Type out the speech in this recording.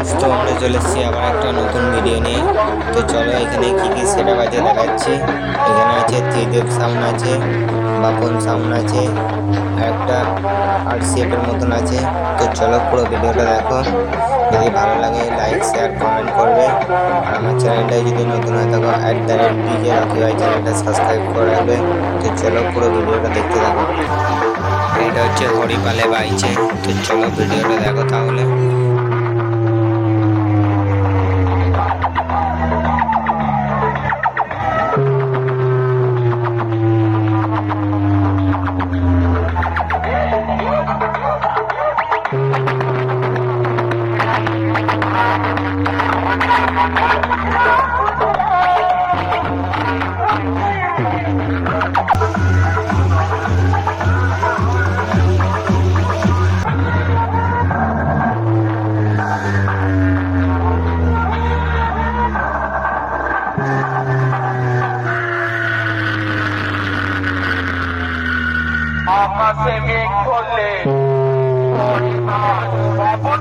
আমরা চলে এসেছি আবার একটা নতুন ভিডিও নিয়ে। তো চলো এখানে কি কি সেটা বাজে দেখাচ্ছি। এখানে আছে ত্রিদেব সাউন্ড আছে, বাপন সাউন্ড আছে একটা আর সেটের মতন আছে। তো চলো পুরো ভিডিওটা দেখো। যদি ভালো লাগে লাইক শেয়ার কমেন্ট করবে। আর আমার চ্যানেলটায় যদি নতুন হয়ে থাকো অ্যাট দ্য রেট ডিজে রাখি ভাই চ্যানেলটা সাবস্ক্রাইব করে রাখবে। তো চলো পুরো ভিডিওটা দেখতে থাকো। এটা হচ্ছে হরিপালে বাইছে তো চলো ভিডিওটা দেখো তাহলে। আকাশে মেঘ করলে বাবন